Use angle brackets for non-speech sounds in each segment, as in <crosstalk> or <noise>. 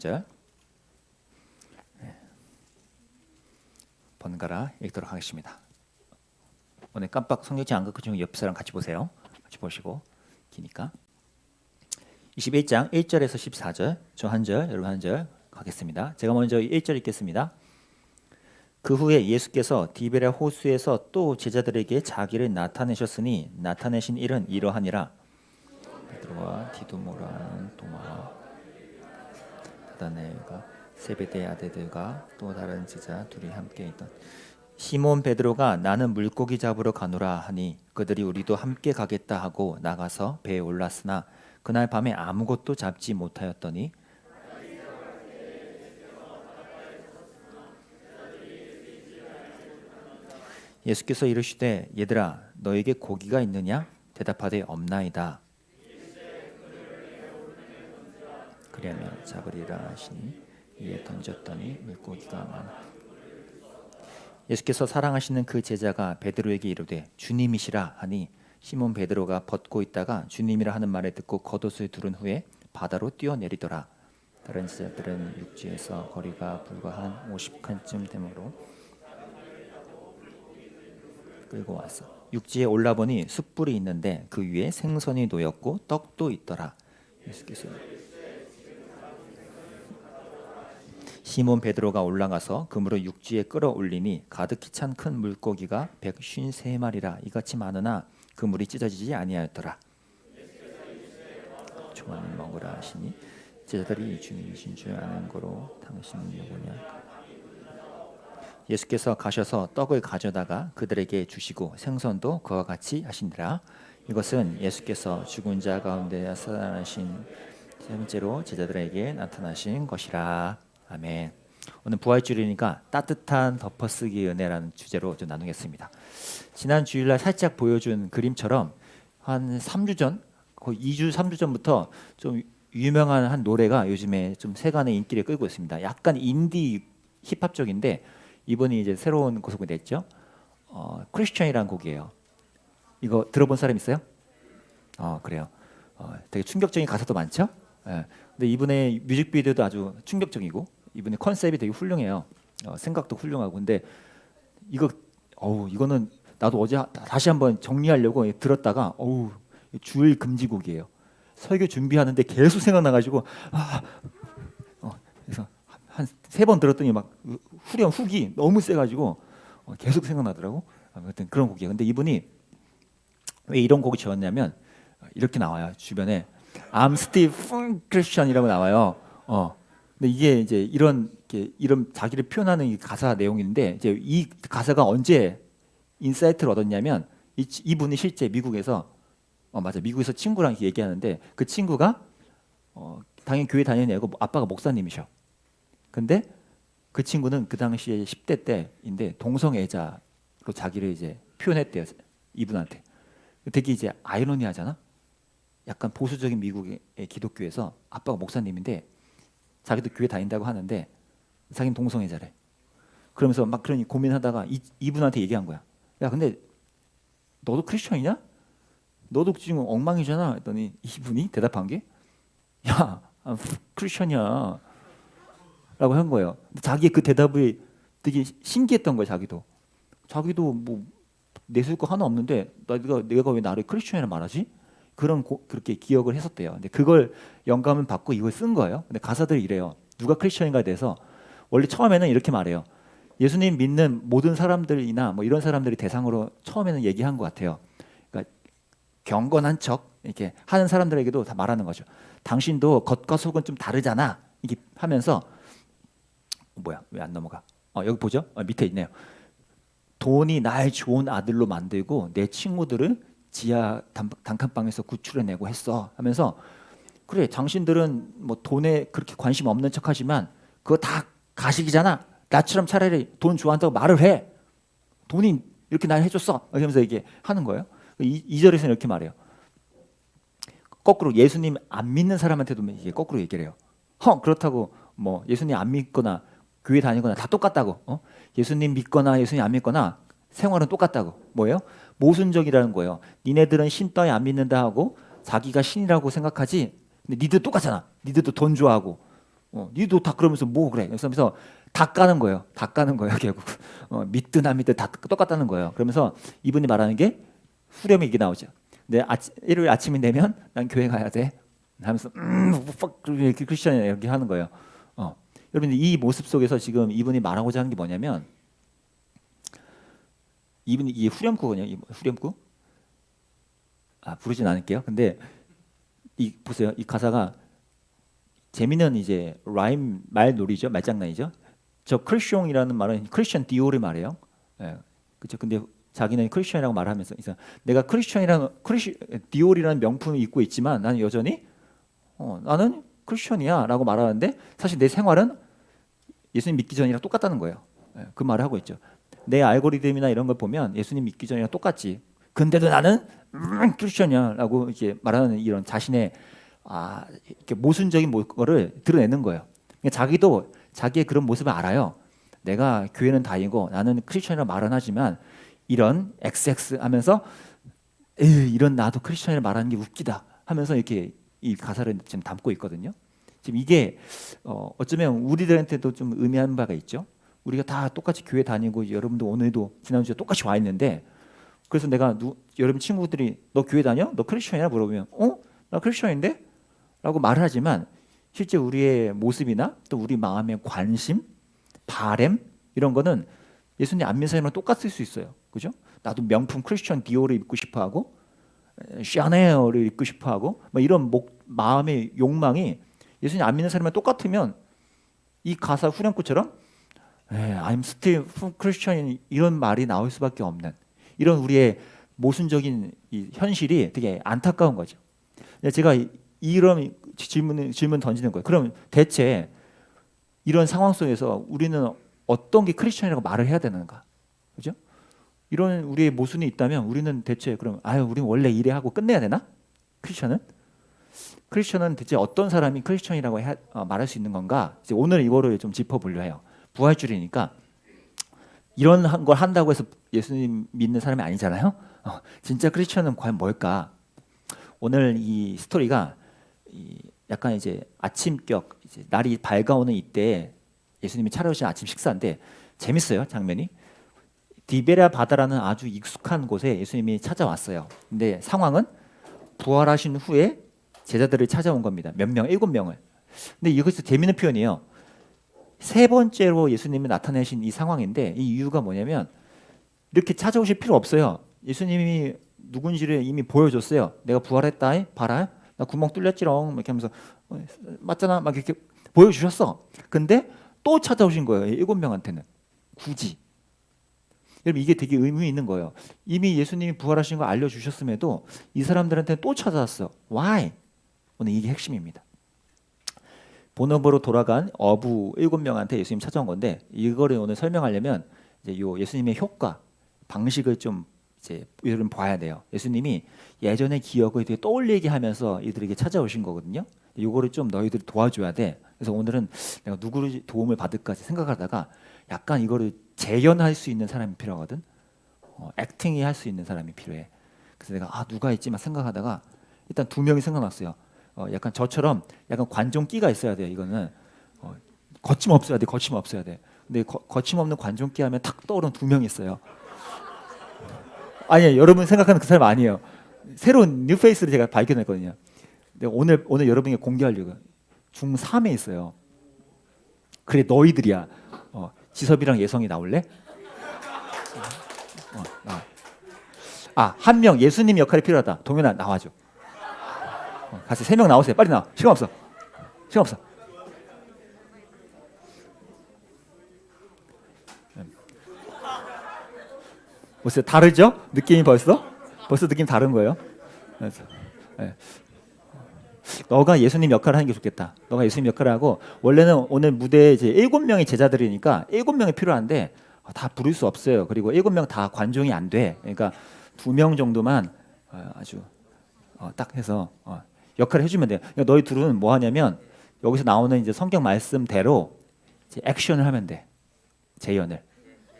절 네. 번갈아 읽도록 하겠습니다. 오늘 깜빡 성경책 안 갖고 지금 옆 사람 같이 보세요. 같이 보시고 기니까 21장 1절에서 14절 저 한 절 여러분 한 절 가겠습니다. 제가 먼저 1절 읽겠습니다. 그 후에 예수께서 디베랴 호수에서 또 제자들에게 자기를 나타내셨으니 나타내신 일은 이러하니라 베드로와 디두모라는 도마와 나다나엘과 세베대 아들들과 또 다른 제자 둘이 함께 있던 시몬 베드로가 나는 물고기 잡으러 가노라 하니 그들이 우리도 함께 가겠다 하고 나가서 배에 올랐으나 그날 밤에 아무것도 잡지 못하였더니 예수께서 이르시되 얘들아 너에게 고기가 있느냐? 대답하되 없나이다 그러면 잡으리라 하시니 이에 던졌더니 물고기가 많아 예수께서 사랑하시는 그 제자가 베드로에게 이르되 주님이시라 하니 시몬 베드로가 벗고 있다가 주님이라 하는 말을 듣고 겉옷을 두른 후에 바다로 뛰어내리더라 다른 제자들은 육지에서 거리가 불과 한 50칸쯤 되므로 끌고 왔어. 육지에 올라보니 숯불이 있는데 그 위에 생선이 놓였고 떡도 있더라. 예수께서 시몬 베드로가 올라가서 그물을 육지에 끌어올리니 가득히 찬 큰 물고기가 백쉰 세 마리라 이같이 많으나 그 물이 찢어지지 아니하였더라. 조만은 먹으라 하시니 제자들이 주님이신 줄 아는 거로 당신은 누구냐 예수께서 가셔서 떡을 가져다가 그들에게 주시고 생선도 그와 같이 하시니라. 이것은 예수께서 죽은 자 가운데 살아나신 세 번째로 제자들에게 나타나신 것이라. 아멘. 오늘 부활 주일이니까 따뜻한 덮어쓰기 은혜라는 주제로 좀 나누겠습니다. 지난 주일날 살짝 보여준 그림처럼 한 3주 전, 거의 2주, 3주 전부터 좀 유명한 한 노래가 요즘에 좀 세간의 인기를 끌고 있습니다. 약간 인디 힙합적인데 이번이 이제 새로운 곡이 냈죠. 어, 크리스천이라는 곡이에요. 이거 들어본 사람 있어요? 어, 그래요. 어, 되게 충격적인 가사도 많죠. 예. 근데 이분의 뮤직비디오도 아주 충격적이고 이분의 컨셉이 되게 훌륭해요. 어, 생각도 훌륭하고 근데 이거 어우 이거는 나도 어제 하- 다시 한번 정리하려고 들었다가 어우 주일 금지곡이에요. 설교 준비하는데 계속 생각나가지고 아, 어, 그래서 한 세 번 들었더니 막 후렴 훅이 너무 세가지고 어, 계속 생각나더라고. 아무튼 그런 곡이에요. 근데 이분이 왜 이런 곡을 지었냐면 어, 이렇게 나와요. 주변에 I'm still Christian이라고 나와요. 어. 근데 이게 이제 이런 이런 자기를 표현하는 이 가사 내용인데 이제 이 가사가 언제 인사이트를 얻었냐면 이, 치- 이분이 실제 미국에서 어 맞아 미국에서 친구랑 얘기하는데 그 친구가 어 당연히 교회 다니는 애고 아빠가 목사님이셔. 근데 그 친구는 그 당시에 10대 때인데 동성애자로 자기를 이제 표현했대요 이분한테. 되게 이제 아이러니하잖아. 약간 보수적인 미국의 기독교에서 아빠가 목사님인데 자기도 교회 다닌다고 하는데 자기는 동성애자래. 그러면서 막 그러니 고민하다가 이, 이분한테 얘기한 거야. 야 근데 너도 크리스천이냐? 너도 지금 엉망이잖아. 했더니 이분이 대답한 게 야, 아, 크리스천이야. 라고 한 거예요. 자기의 그 대답이 되게 신기했던 거예요, 자기도. 자기도 뭐 내세울 거 하나 없는데 내가 내가 왜 나를 크리스천이라 말하지? 그런 고, 그렇게 기억을 했었대요. 근데 그걸 영감을 받고 이걸 쓴 거예요. 근데 가사들이 이래요. 누가 크리스천인가에 대해서 원래 처음에는 이렇게 말해요. 예수님 믿는 모든 사람들이나 뭐 이런 사람들이 대상으로 처음에는 얘기한 것 같아요. 그러니까 경건한 척 이렇게 하는 사람들에게도 다 말하는 거죠. 당신도 겉과 속은 좀 다르잖아. 이게 하면서 뭐야 왜 안 넘어가? 어, 여기 보죠. 어, 밑에 있네요. 돈이 날 좋은 아들로 만들고 내 친구들을 지하 단, 단칸방에서 구출해내고 했어 하면서 그래 당신들은 뭐 돈에 그렇게 관심 없는 척하지만 그거 다 가식이잖아. 나처럼 차라리 돈 좋아한다고 말을 해. 돈이 이렇게 날 해줬어. 이러면서 이게 하는 거예요. 이, 이 절에서는 이렇게 말해요. 거꾸로 예수님 안 믿는 사람한테도 이게 거꾸로 얘기를 해요. huh, 그렇다고 뭐 예수님 안 믿거나 교회 다니거나 다 똑같다고 어? 예수님 믿거나 예수님 안 믿거나 생활은 똑같다고 뭐예요? 모순적이라는 거예요. 니네들은 신 따위 안 믿는다 하고 자기가 신이라고 생각하지. 근데 니들 똑같잖아. 니들도 돈 좋아하고 어, 니도 다 그러면서 뭐 그래? 그러면서 다 까는 거예요. 다 까는 거예요. 결국 어, 믿든 안 믿든 다 똑같다는 거예요. 그러면서 이분이 말하는 게 후렴이 이게 나오죠. 내 아침, 일요일 아침이 되면 난 교회 가야 돼. 하면서 음, fuck, 이렇게 크리스천이 이렇게 하는 거예요. 어. 여러분 이 모습 속에서 지금 이분이 말하고자 하는 게 뭐냐면 이분이 이 후렴구거든요. 이 후렴구. 아 부르진 않을게요. 근데 이 보세요. 이 가사가 재미는 이제 라임 말놀이죠. 말장난이죠. 저 크리스용이라는 말은 크리스천 디오를 말해요. 예. 그렇죠. 근데 자기는 크리스천이라고 말하면서 그래서 내가 크리스천이라는 크리스 디올이라는 명품을 입고 있지만 나는 여전히 어, 나는 크리스천이야라고 말하는데 사실 내 생활은 예수님 믿기 전이랑 똑같다는 거예요. 예, 그 말을 하고 있죠. 내 알고리즘이나 이런 걸 보면 예수님 믿기 전이랑 똑같지. 근데도 나는 음, 크리스천이야라고 이제 말하는 이런 자신의 아 이렇게 모순적인 모- 거를 드러내는 거예요. 그러니까 자기도 자기의 그런 모습을 알아요. 내가 교회는 다니고 나는 크리스천이라 말은 하지만 이런 XX 하면서 이런 나도 크리스천이라 말하는 게 웃기다 하면서 이렇게 이 가사를 지금 담고 있거든요. 지금 이게 어, 어쩌면 우리들한테도 좀 의미하는 바가 있죠. 우리가 다 똑같이 교회 다니고 여러분도 오늘도 지난주에 똑같이 와 있는데 그래서 내가 누, 여러분 친구들이 너 교회 다녀? 너 크리스천이야? 물어보면 어? 나 크리스천인데? 라고 말을 하지만 실제 우리의 모습이나 또 우리 마음의 관심, 바램 이런 거는 예수님 안 사람이랑 똑같을 수 있어요. 그죠? 나도 명품 크리스천 디오를 입고 싶어 하고 에, 샤넬을 입고 싶어 하고 뭐 이런 목, 마음의 욕망이 예수님 안 믿는 사람이랑 똑같으면 이 가사 후렴구처럼 에, I'm still Christian 이런 말이 나올 수밖에 없는 이런 우리의 모순적인 이 현실이 되게 안타까운 거죠. 제가 이- 이런 질문 질문 던지는 거예요. 그럼 대체 이런 상황 속에서 우리는 어떤 게 크리스천이라고 말을 해야 되는가? 그죠? 이런 우리의 모순이 있다면 우리는 대체 그럼 아유 우리는 원래 이래 하고 끝내야 되나? 크리스천은? 크리스천은 대체 어떤 사람이 크리스천이라고 해- 어, 말할 수 있는 건가? 이제 오늘 이거를 좀 짚어보려 해요. 부활주일이니까 이런 한걸 한다고 해서 예수님 믿는 사람이 아니잖아요. 어, 진짜 크리스천은 과연 뭘까? 오늘 이 스토리가 이 약간 이제 아침격 이제 날이 밝아오는 이때 예수님이 차려오신 아침 식사인데 재밌어요 장면이 디베라 바다라는 아주 익숙한 곳에 예수님이 찾아왔어요. 근데 상황은 부활하신 후에 제자들을 찾아온 겁니다. 몇 명, 일곱 명을. 근데 이것이 재미있는 표현이에요. 세 번째로 예수님이 나타내신 이 상황인데 이 이유가 뭐냐면 이렇게 찾아오실 필요 없어요. 예수님이 누군지를 이미 보여줬어요. 내가 부활했다, 봐라, 나 구멍 뚫렸지롱, 이렇게 하면서 어, 맞잖아, 막 이렇게 보여주셨어. 근데 또 찾아오신 거예요. 이 일곱 명한테는 굳이. 여러분 이게 되게 의미 있는 거예요. 이미 예수님이 부활하신 거 알려주셨음에도 이 사람들한테 또 찾아왔어. Why? 오늘 이게 핵심입니다. 본업으로 돌아간 어부 일곱 명한테 예수님 찾아온 건데 이거를 오늘 설명하려면 이제 요 예수님의 효과 방식을 좀 이제 여러분 봐야 돼요. 예수님이 예전의 기억을 되게 떠올리게 하면서 이들에게 찾아오신 거거든요. 요거를 좀 너희들이 도와줘야 돼. 그래서 오늘은 내가 누구를 도움을 받을까 생각하다가 약간 이거를 재현할 수 있는 사람이 필요하거든. 어, 액팅이 할 수 있는 사람이 필요해. 그래서 내가 아 누가 있지 막 생각하다가 일단 두 명이 생각났어요. 어, 약간 저처럼 약간 관종 끼가 있어야 돼요. 이거는 어, 거침 없어야 돼. 거침 없어야 돼. 근데 거, 거침 없는 관종 끼 하면 탁 떠오르는 두 명 있어요. 아니에요. 여러분 생각하는 그 사람 아니에요. 새로운 뉴 페이스를 제가 발견했거든요. 근데 오늘 오늘 여러분에게 공개하려고 중3에 있어요. 그래 너희들이야. 어, 지섭이랑 예성이 나올래? 어. 아, 한명 예수님 역할이 필요하다. 동현아 나와줘. 어, 같이 세 명 나오세요. 빨리 나와. 시간 없어. 시간 없어. 음. 보세요. 다르죠? 느낌이 벌써? 벌써 느낌 다른 거예요. 그래서, 예. 너가 예수님 역할을 하는 게 좋겠다. 너가 예수님 역할을 하고 원래는 오늘 무대에 이제 일곱 명의 제자들이니까 일곱 명이 필요한데 어, 다 부를 수 없어요. 그리고 일곱 명 다 관종이 안 돼. 그러니까 두 명 정도만 어, 아주 어, 딱 해서 어, 역할을 해주면 돼요. 그러니까 너희 둘은 뭐 하냐면 여기서 나오는 이제 성경 말씀대로 이제 액션을 하면 돼. 재연을.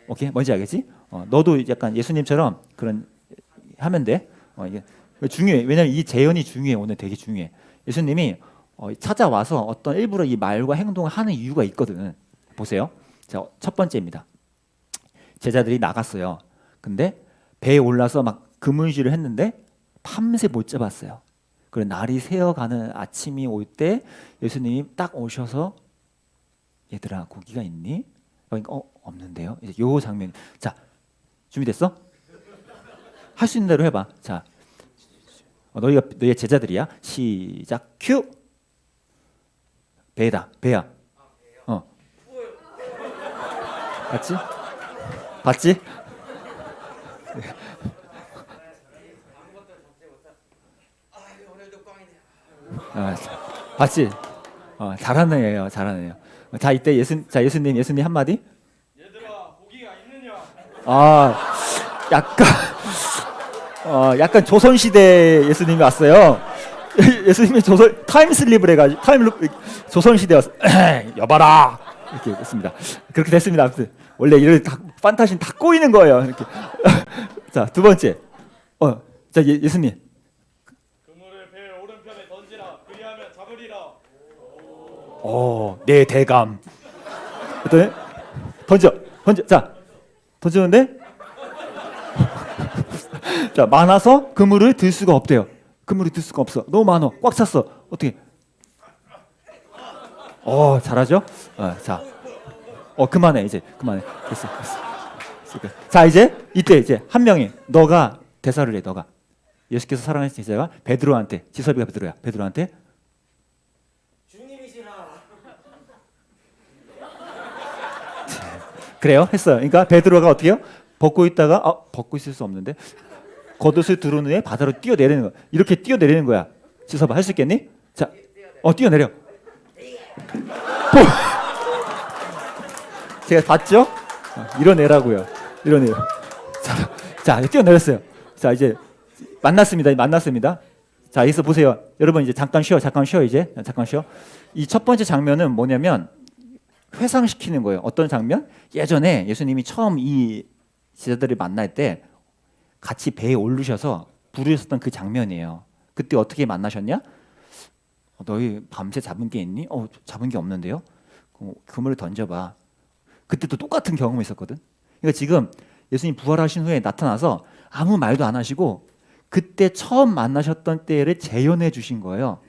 오케이 뭔지 알겠지? 어, 너도 약간 예수님처럼 그런 하면 돼. 어, 이게 중요해. 왜냐면 이 재연이 중요해. 오늘 되게 중요해. 예수님이 어, 찾아와서 어떤 일부러 이 말과 행동을 하는 이유가 있거든. 보세요. 자, 첫 번째입니다. 제자들이 나갔어요. 근데 배에 올라서 막 금은실을 했는데 밤새 못 잡았어요. 그래 날이 새어가는 아침이 올 때 예수님이 딱 오셔서 얘들아 고기가 있니? 그러니까 어 없는데요. 이제 요 장면. 자 준비됐어? 할 수 있는 대로 해봐. 자 어, 너희가 너희의 제자들이야. 시작 큐. 배다 배야. 어. 봤지? 봤지? 아, 자, 봤지? 어, 잘하는 애예요, 잘하는 애요. 자 이때 예수 자 예수님 예수님 한 마디. 얘들아 고기가 있느냐? 아 약간 어 약간 조선 시대 예수님이 왔어요. <laughs> 예수님이 조선 타임 슬립을 해가지고 타임 루 조선 시대였어. <clears throat> 여봐라 이렇게 됐습니다. 그렇게 됐습니다. 아무튼 원래 이런 다, 판타지는 다 꼬이는 거예요. 이렇게 <laughs> 자두 번째 어자 예, 예수님 그물을 배 오른편에 던지라 그리하면 잡으리라. 어내 대감. 그랬더니 던져 던져. 자 던졌는데? <laughs> 자 많아서 그물을 들 수가 없대요. 그물을 들 수가 없어. 너무 많어 꽉 찼어. 어떻게? 어 잘하죠? 어, 자 어 그만해 이제. 그만해. 됐어 됐어. 됐어. 자 이제 이때 이제 한 명이 너가 대사를 해 너가. 예수께서 사랑하신 제자가 베드로한테 지섭이가 베드로야. 베드로한테 주님이시라. 그래요? 했어요. 그러니까 베드로가 어떻게 해요? 벗고 있다가 어, 벗고 있을 수 없는데 겉옷을 두른 후에 바다로 뛰어내리는 거야. 이렇게 뛰어내리는 거야. 지서봐 할 수 있겠니? 자, 어 뛰어내려. 보- <laughs> 제가 봤죠? 어, 이뤄내라고요. 이뤄내요. 자, 자 뛰어내렸어요. 자 이제 만났습니다. 만났습니다. 자 여기서 보세요. 여러분 이제 잠깐 쉬어, 잠깐 쉬어 이제 잠깐 쉬어. 이 첫 번째 장면은 뭐냐면 회상시키는 거예요. 어떤 장면? 예전에 예수님이 처음 이 제자들을 만날 때 같이 배에 오르셔서 부르셨던 그 장면이에요. 그때 어떻게 만나셨냐? 어, 너희 밤새 잡은 게 있니? 어, 잡은 게 없는데요. 그 그물을 던져봐. 그때도 똑같은 경험이 있었거든. 그러니까 지금 예수님 부활하신 후에 나타나서 아무 말도 안 하시고 그때 처음 만나셨던 때를 재현해 주신 거예요.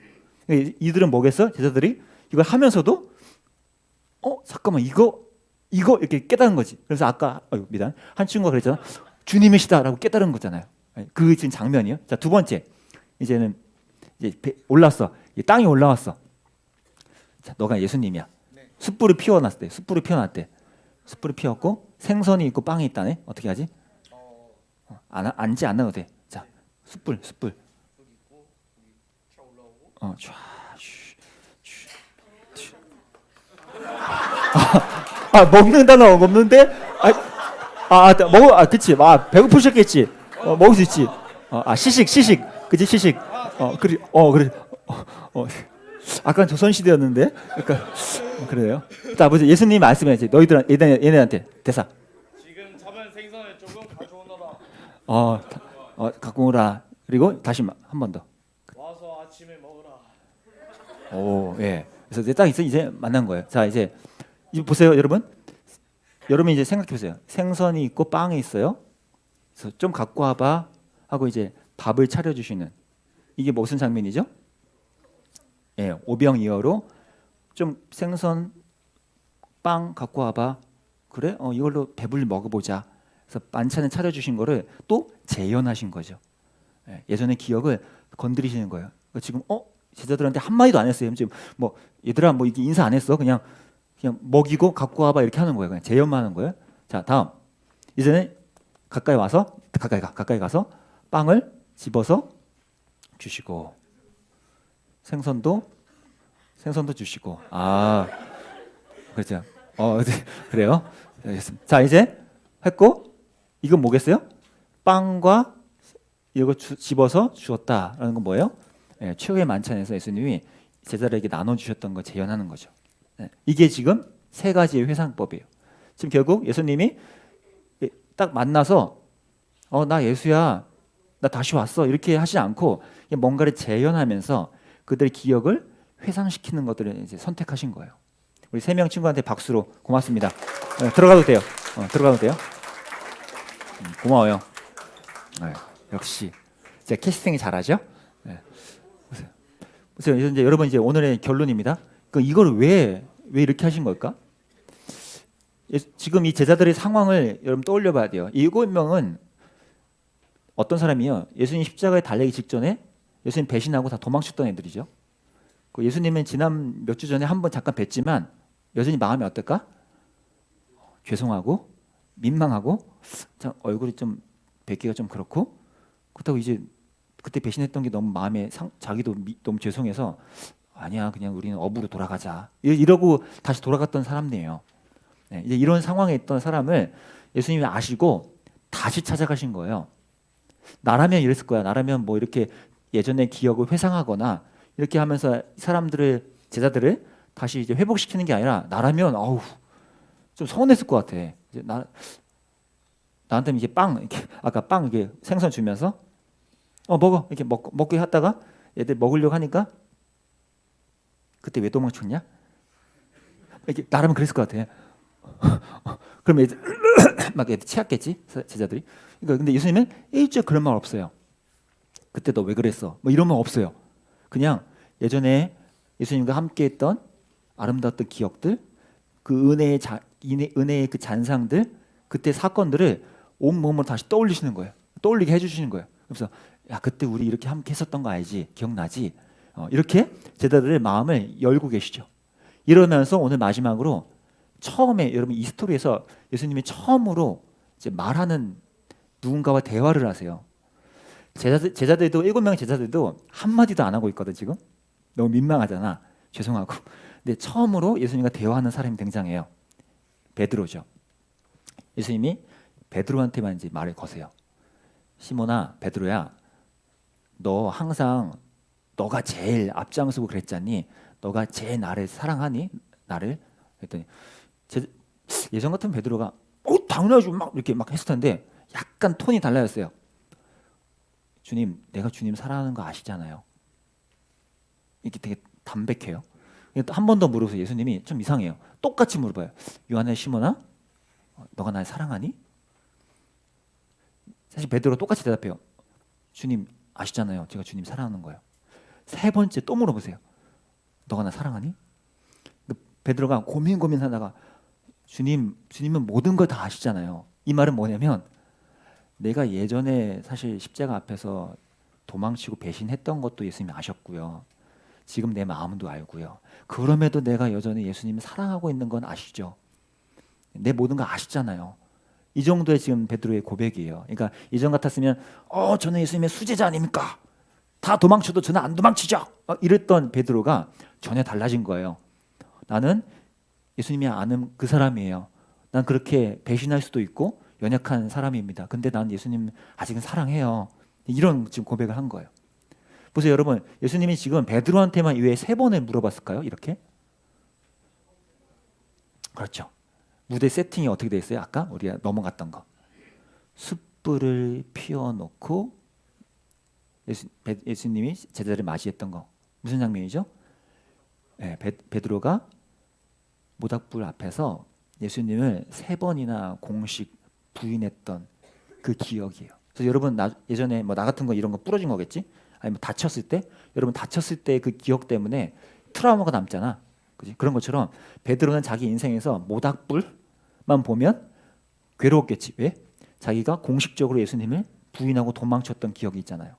이들은 뭐겠어? 제자들이 이걸 하면서도 어 잠깐만 이거 이거 이렇게 깨달은 거지. 그래서 아까 어, 미안 한 친구가 그랬잖아. 주님이시다라고 깨달은 거잖아요. 그 지금 장면이요. 자 두 번째 이제는 이제 배- 올랐어. 이 땅이 올라왔어. 자 너가 예수님이야. 숯불을 피워놨대. 숯불을 피워놨대. 숯불을 피웠고 생선이 있고 빵이 있다네. 어떻게 하지? 어, 안 앉지 않아도 돼. 자 숯불 숯불. 어 촤. 아 먹는다는 먹는데? 아, 아, 아 먹어 아 그치. 아 배고프셨겠지. 어, 먹을 수 있지. 어, 아 시식 시식. 그치 시식. 어 그래 어 그래. 어, 어 아까 조선 시대였는데? 그러니까 어, 그래요. 자 보세요 예수님 말씀해 너희들 얘네, 얘네한테. 대사. 지금 잡은 생선을 조금 가져오너라. 어, 다- 어 갖고 오라. 그리고 다시 한 번 더. 와서 아침에 먹으라. 오, 예. 그래서 이제 딱 이제 이제 만난 거예요. 자, 이제 이거 보세요, 여러분. 여러분 이제 생각해 보세요. 생선이 있고 빵이 있어요. 그래서 좀 갖고 와봐 하고 이제 밥을 차려 주시는 이게 무슨 장면이죠? 예, 오병이어로 좀 생선 빵 갖고 와봐. 그래? 어, 이걸로 배불리 먹어보자. 그래서 반찬을 차려 주신 거를 또 재현하신 거죠. 예, 예전의 기억을 건드리시는 거예요. 그러니까 지금 어 제자들한테 한 마디도 안 했어요. 지금 뭐 얘들아 뭐 인사 안 했어. 그냥 그냥 먹이고 갖고 와봐 이렇게 하는 거예요. 그냥 재현만 하는 거예요. 자 다음 이제는 가까이 와서 가까이 가 가까이 가서 빵을 집어서 주시고 생선도 생선도 주시고 아 그렇죠. 어 네, 그래요. 알겠습니다. 자 이제 했고 이건 뭐겠어요? 빵과 이거 주, 집어서 주었다라는 건 뭐예요? 예, 최후의 만찬에서 예수님이 제자들에게 나눠 주셨던 거 재현하는 거죠. 예, 이게 지금 세 가지의 회상법이에요. 지금 결국 예수님이 예, 딱 만나서 어 나 예수야 나 다시 왔어 이렇게 하지 않고 뭔가를 재현하면서 그들의 기억을 회상시키는 것들을 이제 선택하신 거예요. 우리 세 명 친구한테 박수로 고맙습니다. 네, 들어가도 돼요. 어, 들어가도 돼요. 음, 고마워요. 네, 역시 제가 캐스팅이 잘하죠. 네. 보세요. 보세요. 이제 여러분 이제 오늘의 결론입니다. 그 이걸 왜 왜 이렇게 하신 걸까? 예, 지금 이 제자들의 상황을 여러분 떠올려 봐야 돼요. 이 일곱 명은 어떤 사람이요? 예수님 십자가에 달리기 직전에 예수님 배신하고 다 도망쳤던 애들이죠. 그 예수님은 지난 몇 주 전에 한 번 잠깐 뵀지만 여전히 마음이 어떨까? 죄송하고 민망하고 참 얼굴이 좀 뵙기가 좀 그렇고 그렇다고 이제 그때 배신했던 게 너무 마음에 상, 자기도 미, 너무 죄송해서 아니야 그냥 우리는 업으로 돌아가자 이- 이러고 다시 돌아갔던 사람이에요. 네, 이제 이런 상황에 있던 사람을 예수님이 아시고 다시 찾아가신 거예요. 나라면 이랬을 거야. 나라면 뭐 이렇게 예전의 기억을 회상하거나 이렇게 하면서 사람들을 제자들을 다시 이제 회복시키는 게 아니라 나라면 아우 좀 서운했을 것 같아. 이제 나 나한테 이제 빵 이렇게 아까 빵 이게 생선 주면서 어 먹어 이렇게 먹 먹게 하다가 얘들 먹으려고 하니까 그때 왜 도망쳤냐? 이렇게 나라면 그랬을 것 같아. <laughs> 그럼 애들 <clears throat> 막 애들 치았겠지 제자들이. 그러니까 근데 예수님은 일절 그런 말 없어요. 그때 너 왜 그랬어? 뭐 이런 말 없어요. 그냥 예전에 예수님과 함께했던 아름다웠던 기억들, 그 은혜의 자, 은혜의 그 잔상들, 그때 사건들을 온 몸으로 다시 떠올리시는 거예요. 떠올리게 해주시는 거예요. 그래서 야 그때 우리 이렇게 함께 했었던 거 알지? 기억나지? 어, 이렇게 제자들의 마음을 열고 계시죠. 이러면서 오늘 마지막으로 처음에 여러분 이 스토리에서 예수님이 처음으로 말하는 누군가와 대화를 하세요. 제자들, 제자들도 일곱 명 제자들도 한 마디도 안 하고 있거든 지금. 너무 민망하잖아. 죄송하고. 근데 처음으로 예수님과 대화하는 사람이 등장해요. 베드로죠. 예수님이 베드로한테만 이제 말을 거세요. 시몬아, 베드로야, 너 항상 너가 제일 앞장서고 그랬잖니. 너가 제일 나를 사랑하니? 나를? 그랬더니 제, 예전 같은 베드로가 어 당연하죠 막 이렇게 막 했을 텐데 약간 톤이 달라졌어요. 주님, 내가 주님 사랑하는 거 아시잖아요. 이렇게 되게 담백해요. 한 번 더 물어보세요. 예수님이 좀 이상해요. 똑같이 물어봐요. 요한의 시몬아, 어, 너가 날 사랑하니? 사실 베드로 똑같이 대답해요. 주님 아시잖아요. 제가 주님 사랑하는 거예요. 세 번째 또 물어보세요. 너가 나 사랑하니? 그 베드로가 고민 고민하다가 주님, 주님은 모든 걸 다 아시잖아요. 이 말은 뭐냐면 내가 예전에 사실 십자가 앞에서 도망치고 배신했던 것도 예수님이 아셨고요. 지금 내 마음도 알고요. 그럼에도 내가 여전히 예수님을 사랑하고 있는 건 아시죠? 내 모든 거 아시잖아요. 이 정도의 지금 베드로의 고백이에요. 그러니까 이전 같았으면 어 저는 예수님의 수제자 아닙니까? 다 도망쳐도 저는 안 도망치죠. 막 이랬던 베드로가 전혀 달라진 거예요. 나는 예수님이 아는 그 사람이에요. 난 그렇게 배신할 수도 있고 연약한 사람입니다. 근데 난 예수님 아직은 사랑해요. 이런 지금 고백을 한 거예요. 보세요, 여러분. 예수님이 지금 베드로한테만 왜 세 번을 물어봤을까요? 이렇게? 그렇죠. 무대 세팅이 어떻게 돼 있어요? 아까 우리가 넘어갔던 거. 숯불을 피워놓고 예수 님이 제자를 맞이했던 거 무슨 장면이죠? 네, 베, 베드로가 모닥불 앞에서 예수님을 세 번이나 공식 부인했던 그 기억이에요. 그래서 여러분 나, 예전에 뭐 나 같은 거 이런 거 부러진 거겠지? 아니면 다쳤을 때 여러분 다쳤을 때 그 기억 때문에 트라우마가 남잖아. 그지? 그런 것처럼 베드로는 자기 인생에서 모닥불만 보면 괴로웠겠지. 왜? 자기가 공식적으로 예수님을 부인하고 도망쳤던 기억이 있잖아요.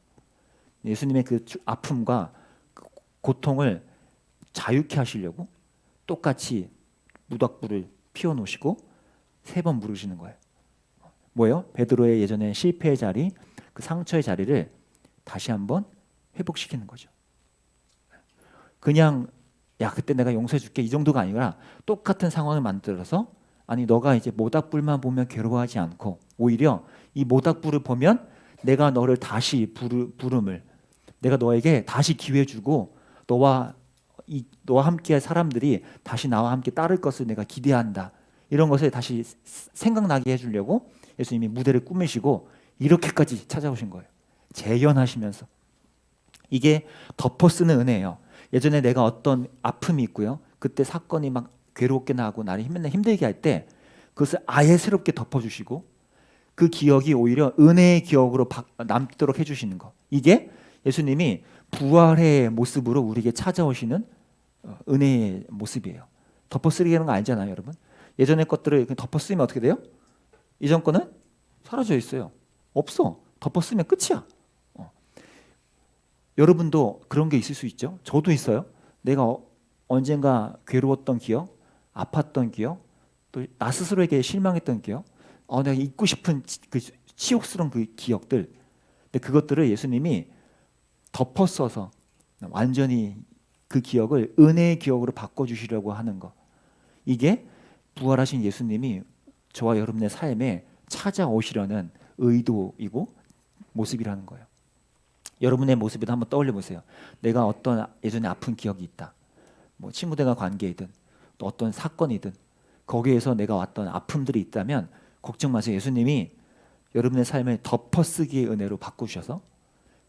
예수님의 그 주- 아픔과 그 고통을 자유케 하시려고 똑같이 무닥불을 피워 놓으시고 세 번 물으시는 거예요. 뭐예요? 베드로의 예전에 실패의 자리, 그 상처의 자리를 다시 한번 회복시키는 거죠. 그냥 야 그때 내가 용서해 줄게 이 정도가 아니라 똑같은 상황을 만들어서 아니 너가 이제 모닥불만 보면 괴로워하지 않고 오히려 이 모닥불을 보면 내가 너를 다시 부르, 부름을 내가 너에게 다시 기회 주고 너와 이 너와 함께할 사람들이 다시 나와 함께 따를 것을 내가 기대한다 이런 것을 다시 스- 생각나게 해주려고 예수님이 무대를 꾸미시고 이렇게까지 찾아오신 거예요 재현하시면서 이게 덮어 쓰는 은혜예요 예전에 내가 어떤 아픔이 있고요. 그때 사건이 막 괴롭게 나고 나를 맨날 힘들게 할 때 그것을 아예 새롭게 덮어주시고 그 기억이 오히려 은혜의 기억으로 바- 남도록 해주시는 거. 이게 예수님이 부활의 모습으로 우리에게 찾아오시는 어, 은혜의 모습이에요. 덮어쓰기하는 거 아니잖아요, 여러분. 예전의 것들을 덮어쓰면 어떻게 돼요? 이전 거는 사라져 있어요. 없어. 덮어쓰면 끝이야. 어. 여러분도 그런 게 있을 수 있죠. 저도 있어요. 내가 어- 언젠가 괴로웠던 기억, 아팠던 기억, 또 나 스스로에게 실망했던 기억, 어, 내가 잊고 싶은 치, 그 치욕스러운 그 기억들. 근데 그것들을 예수님이 덮어 써서 완전히 그 기억을 은혜의 기억으로 바꿔주시려고 하는 거. 이게 부활하신 예수님이 저와 여러분의 삶에 찾아오시려는 의도이고 모습이라는 거예요. 여러분의 모습에도 한번 떠올려 보세요. 내가 어떤 예전에 아픈 기억이 있다. 뭐 친구들과 관계이든 또 어떤 사건이든 거기에서 내가 왔던 아픔들이 있다면 걱정 마세요. 예수님이 여러분의 삶을 덮어쓰기의 은혜로 바꾸셔서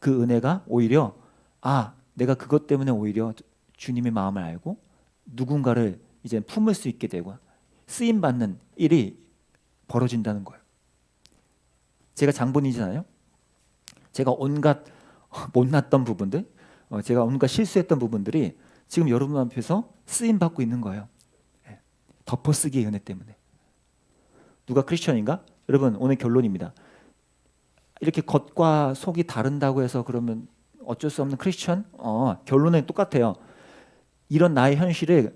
그 은혜가 오히려 아 내가 그것 때문에 오히려 주님의 마음을 알고 누군가를 이제 품을 수 있게 되고 쓰임 받는 일이 벌어진다는 거예요. 제가 장본이잖아요. 제가 온갖 못났던 부분들, 어, 제가 온갖 실수했던 부분들이 지금 여러분 앞에서 쓰임 받고 있는 거예요. 예. 덮어쓰기의 은혜 때문에. 누가 크리스천인가? 여러분 오늘 결론입니다. 이렇게 겉과 속이 다른다고 해서 그러면 어쩔 수 없는 크리스천? 어, 결론은 똑같아요. 이런 나의 현실을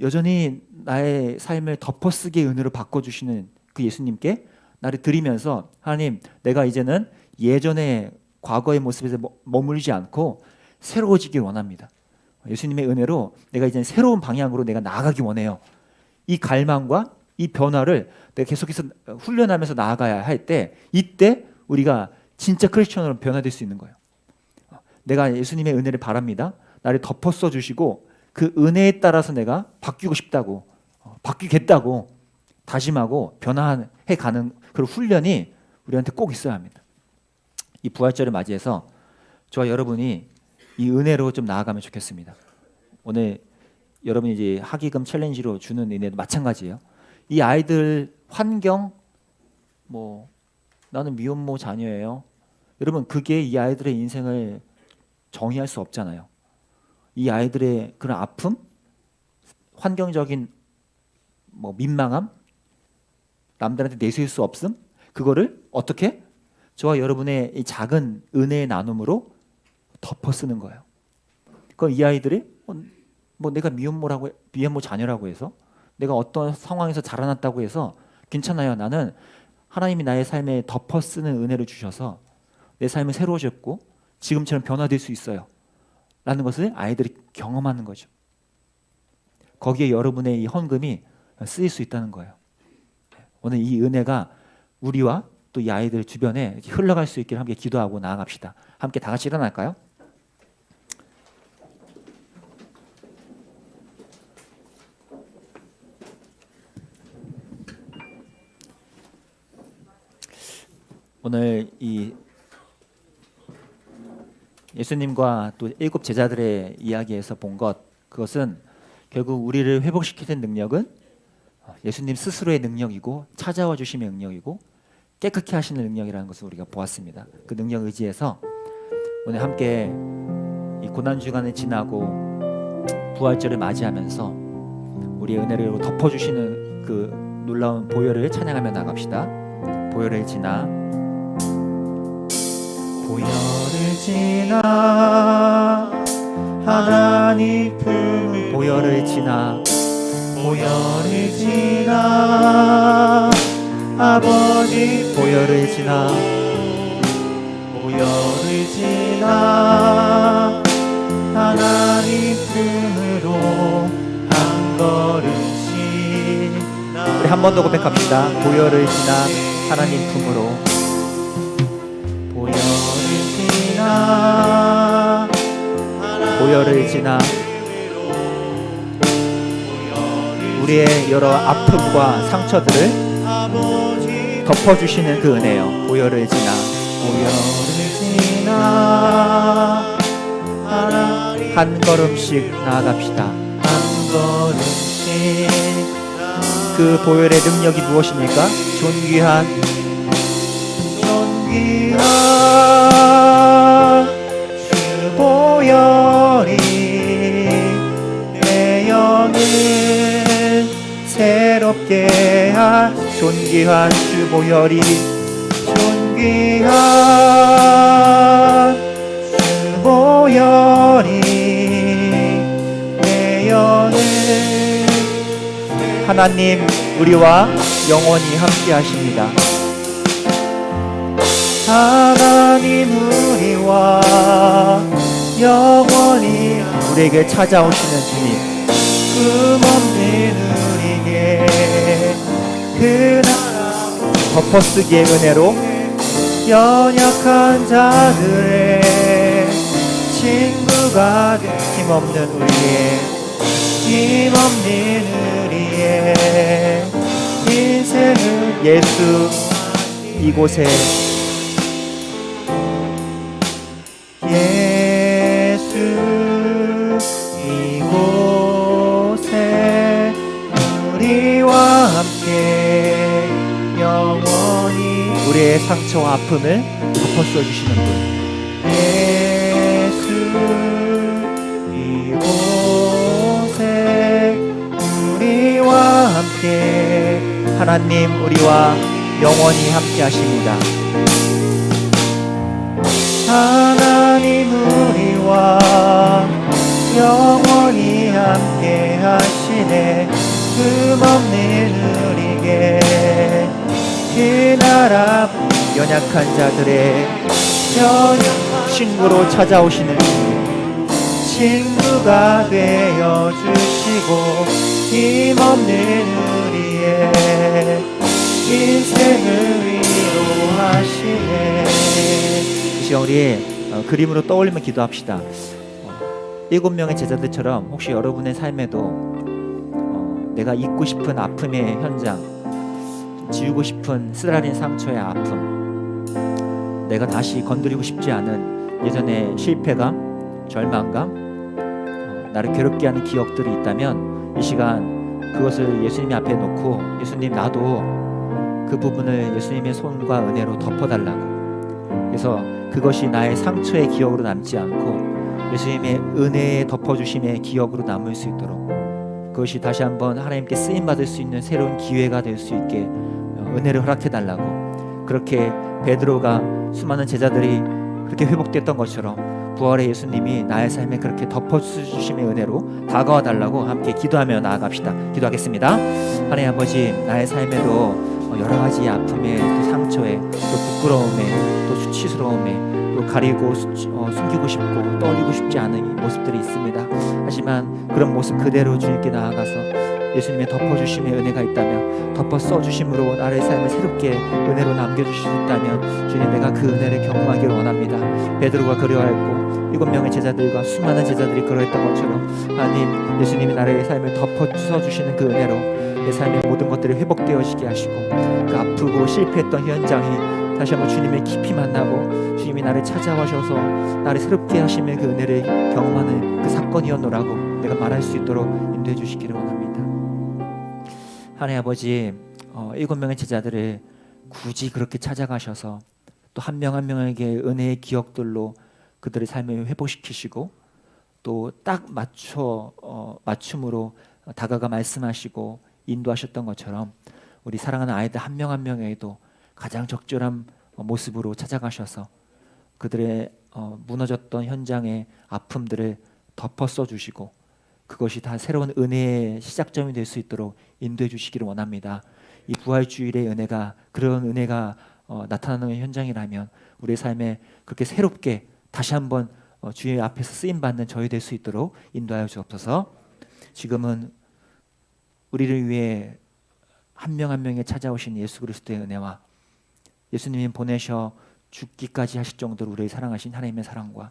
여전히 나의 삶을 덮어쓰기의 은혜로 바꿔주시는 그 예수님께 나를 드리면서 하나님 내가 이제는 예전의 과거의 모습에서 머- 머물지 않고 새로워지길 원합니다. 예수님의 은혜로 내가 이제 새로운 방향으로 내가 나아가기 원해요. 이 갈망과 이 변화를 내가 계속해서 훈련하면서 나아가야 할 때 이때 우리가 진짜 크리스천으로 변화될 수 있는 거예요. 내가 예수님의 은혜를 바랍니다. 나를 덮어 써 주시고 그 은혜에 따라서 내가 바뀌고 싶다고 어, 바뀌겠다고 다짐하고 변화해 가는 그런 훈련이 우리한테 꼭 있어야 합니다. 이 부활절을 맞이해서 저와 여러분이 이 은혜로 좀 나아가면 좋겠습니다. 오늘 여러분이 이제 학위금 챌린지로 주는 은혜도 마찬가지예요. 이 아이들 환경 뭐 나는 미혼모 자녀예요. 여러분 그게 이 아이들의 인생을 정의할 수 없잖아요. 이 아이들의 그런 아픔, 환경적인 뭐 민망함, 남들한테 내세울 수 없음, 그거를 어떻게 저와 여러분의 이 작은 은혜의 나눔으로 덮어 쓰는 거예요. 그럼 이 아이들이 어, 뭐 내가 미혼모라고 미혼모 자녀라고 해서 내가 어떤 상황에서 자라났다고 해서 괜찮아요. 나는 하나님이 나의 삶에 덮어 쓰는 은혜를 주셔서 내 삶은 새로워졌고 지금처럼 변화될 수 있어요. 라는 것을 아이들이 경험하는 거죠. 거기에 여러분의 이 헌금이 쓰일 수 있다는 거예요. 오늘 이 은혜가 우리와 또 이 아이들 주변에 흘러갈 수 있기를 함께 기도하고 나아갑시다. 함께 다 같이 일어날까요? 오늘 이 예수님과 또 일곱 제자들의 이야기에서 본 것 그것은 결국 우리를 회복시키는 능력은 예수님 스스로의 능력이고 찾아와 주심의 능력이고 깨끗게 하시는 능력이라는 것을 우리가 보았습니다. 그 능력 의지에서 오늘 함께 이 고난 주간을 지나고 부활절을 맞이하면서 우리의 은혜로 덮어 주시는 그 놀라운 보혈을 찬양하며 나갑시다. 보혈을 지나 보혈을 지나 하나님 품 보혈을 지나 보혈을 지나 아버지 보혈을 지나 보혈을 지나 하나님 품으로 한 걸음씩 우리 한 번 더 고백합시다. 보혈을 지나 하나님 품으로 보혈을 지나 우리의 여러 아픔과 상처들을 덮어주시는 그 은혜요. 보혈을 지나. 보혈을 지나. 한 걸음씩 나아갑시다. 한 걸음씩. 그 보혈의 능력이 무엇입니까? 존귀한. 존귀한 한 존귀한 주 보혈이 존귀한 주 보혈이 내 영을 하나님 우리와 영원히 함께 하십니다. 하나님 우리와 영원히 우리에게 찾아오시는 주님 우리에게 그 나라 덮어쓰기의 은혜로 연약한 자들의 친구가 된 힘없는 우리의 힘없는 우리의 인생을 예수 이곳에 상처와 아픔을 덮어 써 주시는 분 예수 이곳에 우리와 함께 하나님 우리와 영원히 함께 하십니다. 하나님 우리와 영원히 함께 하시네 금없는 우리에게 그 나라 연약한 자들의 친구로 찾아오시는 친구가 되어 주시고 힘없는 우리의 인생을 위로하시네 이 시간 우리 어, 그림으로 떠올리며 기도합시다. 어, 일곱 명의 제자들처럼 혹시 여러분의 삶에도 어, 내가 잊고 싶은 아픔의 현장, 지우고 싶은 쓰라린 상처의 아픔, 내가 다시 건드리고 싶지 않은 예전의 실패감, 절망감, 어, 나를 괴롭게 하는 기억들이 있다면 이 시간 그것을 예수님 앞에 놓고 예수님 나도 그 부분을 예수님의 손과 은혜로 덮어달라고. 그래서 그것이 나의 상처의 기억으로 남지 않고 예수님의 은혜의 덮어주심의 기억으로 남을 수 있도록 그것이 다시 한번 하나님께 쓰임 받을 수 있는 새로운 기회가 될 수 있게 어, 은혜를 허락해 달라고 그렇게 베드로가 수많은 제자들이 그렇게 회복됐던 것처럼 부활의 예수님이 나의 삶에 그렇게 덮어주심의 은혜로 다가와 달라고 함께 기도하며 나아갑시다. 기도하겠습니다. 하나님 아버지 나의 삶에도 어, 여러 가지 아픔에 또 상처에 또 부끄러움에 또 수치스러움에 또 가리고 수- 어, 숨기고 싶고 떠올리고 싶지 않은 이 모습들이 있습니다. 하지만 그런 모습 그대로 주님께 나아가서 예수님의 덮어주심의 은혜가 있다면 덮어 써주심으로 나의 삶을 새롭게 은혜로 남겨주실 수 있다면 주님 내가 그 은혜를 경험하기를 원합니다. 베드로가 그리워했고 일곱 명의 제자들과 수많은 제자들이 그러했던 것처럼 하나님 예수님이 나의 삶을 덮어 써주시는 그 은혜로 내 삶의 모든 것들이 회복되어지게 하시고 그 아프고 실패했던 현장이 다시 한번 주님의 깊이 만나고 주님이 나를 찾아와셔서 나를 새롭게 하심의 그 은혜를 경험하는 그 사건이었노라고 내가 말할 수 있도록 인도해 주시기를 원합니다. 하나님 아버지 어, 일곱 명의 제자들을 굳이 그렇게 찾아가셔서 또 한 명 한 명에게 은혜의 기억들로 그들의 삶을 회복시키시고 또 딱 맞춰 어, 맞춤으로 다가가 말씀하시고 인도하셨던 것처럼 우리 사랑하는 아이들 한 명 한 명에게도 가장 적절한 어, 모습으로 찾아가셔서 그들의 어, 무너졌던 현장의 아픔들을 덮어 써주시고 그것이 다 새로운 은혜의 시작점이 될 수 있도록 인도해 주시기를 원합니다. 이 부활 주일의 은혜가 그런 은혜가 어, 나타나는 현장이라면 우리의 삶에 그렇게 새롭게 다시 한번 어, 주의 앞에서 쓰임 받는 저희 될 수 있도록 인도하여 주옵소서. 지금은 우리를 위해 한 명 한 명에 찾아오신 예수 그리스도의 은혜와 예수님이 보내셔 죽기까지 하실 정도로 우리를 사랑하신 하나님의 사랑과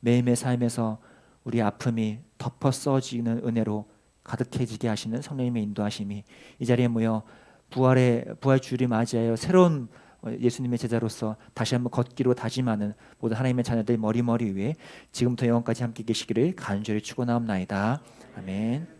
매일매일 삶에서 우리 아픔이 덮어 써지는 은혜로 가득해지게 하시는 성령님의 인도하심이 이 자리에 모여 부활의 부활 주일을 맞이하여 새로운 어, 예수님의 제자로서 다시 한번 걷기로 다짐하는 모든 하나님의 자녀들 머리머리 위에 지금부터 영원까지 함께 계시기를 간절히 축원하옵나이다. 아멘.